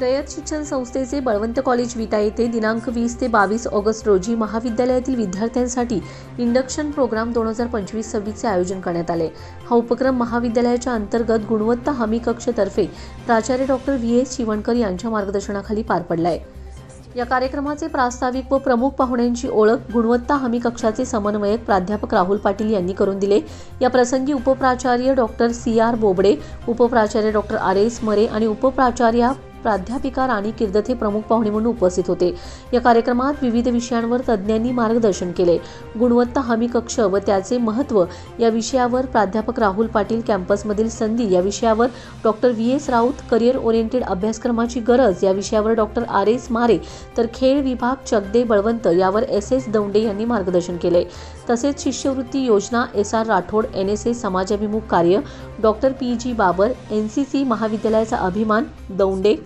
रयत शिक्षण संस्थेचे बळवंत कॉलेज विटा येथे दिनांक वीस ते बावीस ऑगस्ट रोजी महाविद्यालयातील विद्यार्थ्यांसाठी इंडक्शन प्रोग्राम दोन हजार पंचवीस सव्वीसचे आयोजन करण्यात आले. हा उपक्रम महाविद्यालयाच्या अंतर्गत गुणवत्ता हमी कक्षतर्फे प्राचार्य डॉक्टर व्ही. एस. शिवणकर यांच्या मार्गदर्शनाखाली पार पडला आहे या कार्यक्रमाचे प्रास्ताविक व प्रमुख पाहुण्यांची ओळख गुणवत्ता हमी कक्षाचे समन्वयक प्राध्यापक राहुल पाटील यांनी करून दिले. या प्रसंगी उपप्राचार्य डॉक्टर सी. आर. बोबडे उपप्राचार्य डॉक्टर आर. एस. मरे आणि उपप्राचार्या प्राध्यापिका राणी किर्दथे प्रमुख पाहुणे म्हणून उपस्थित होते. या कार्यक्रमात विविध विषयांवर तज्ज्ञांनी मार्गदर्शन केले. गुणवत्ता हमी कक्ष व त्याचे महत्त्व या विषयावर प्राध्यापक राहुल पाटील कॅम्पसमधील संधी या विषयावर doctor V S Raut career oriented अभ्यासक्रमाची गरज या विषयावर डॉक्टर आर एस मारे तर खेळ विभाग चकदे बळवंत यावर एस एस दौंडे यांनी मार्गदर्शन केले. तसेच शिष्यवृत्ती योजना S R Rathod N S S समाजाभिमुख कार्य doctor P. G. Babar N C C महाविद्यालयाचा अभिमान दौंडे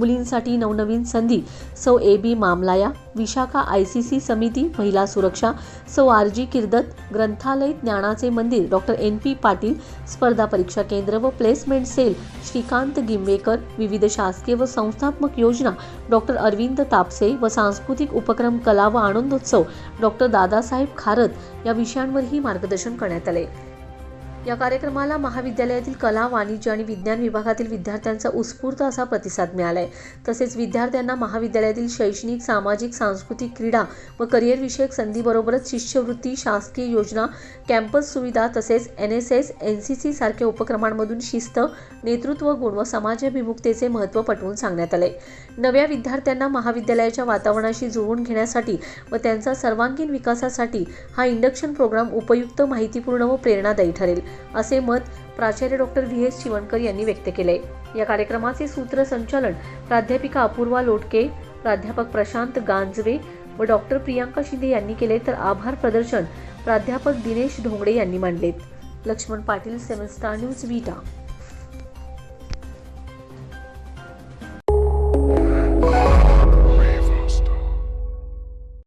मुलींसाठी नवनवीन संधी. सौ ए बी मामलाया विशाखा आय सी सी समिती महिला सुरक्षा सौ आर जी किर्दत ग्रंथालय ज्ञानाचे मंदिर डॉक्टर एन पी पाटील स्पर्धा परीक्षा केंद्र व प्लेसमेंट सेल श्रीकांत गिंबेकर विविध शासकीय व संस्थात्मक योजना डॉक्टर अरविंद तापसे व सांस्कृतिक उपक्रम कला व आनंदोत्सव डॉक्टर दादासाहेब खारत या विषयांवरही मार्गदर्शन करण्यात आले. या कार्यक्रमाला महाविद्यालयातील कला वाणिज्य आणि विज्ञान विभागातील विद्यार्थ्यांचा उत्स्फूर्त असा प्रतिसाद मिळाला आहे तसेच विद्यार्थ्यांना महाविद्यालयातील शैक्षणिक सामाजिक सांस्कृतिक क्रीडा व करिअर विषयक संधीबरोबरच शिष्यवृत्ती शासकीय योजना कॅम्पस सुविधा तसेच N S S N C C सारख्या उपक्रमांमधून शिस्त नेतृत्व गुण व समाजाभिमुखतेचे महत्त्व पटवून सांगण्यात आले नव्या विद्यार्थ्यांना महाविद्यालयाच्या वातावरणाशी जुळवून घेण्यासाठी व त्यांचा सर्वांगीण विकासासाठी हा इंडक्शन प्रोग्राम उपयुक्त माहितीपूर्ण व प्रेरणादायी ठरेल. असे मत प्राचार्य डॉक्टर व्ही एस शिवणकर यांनी व्यक्त केले. या कार्यक्रमाचे सूत्रसंचालन प्राध्यापिका अपूर्वा लोटके प्राध्यापक प्रशांत गांजवे व डॉक्टर प्रियांका शिंदे यांनी केले तर आभार प्रदर्शन प्राध्यापक दिनेश ढोंगडे यांनी मांडलेत. Laxman Patil seven star news Vita.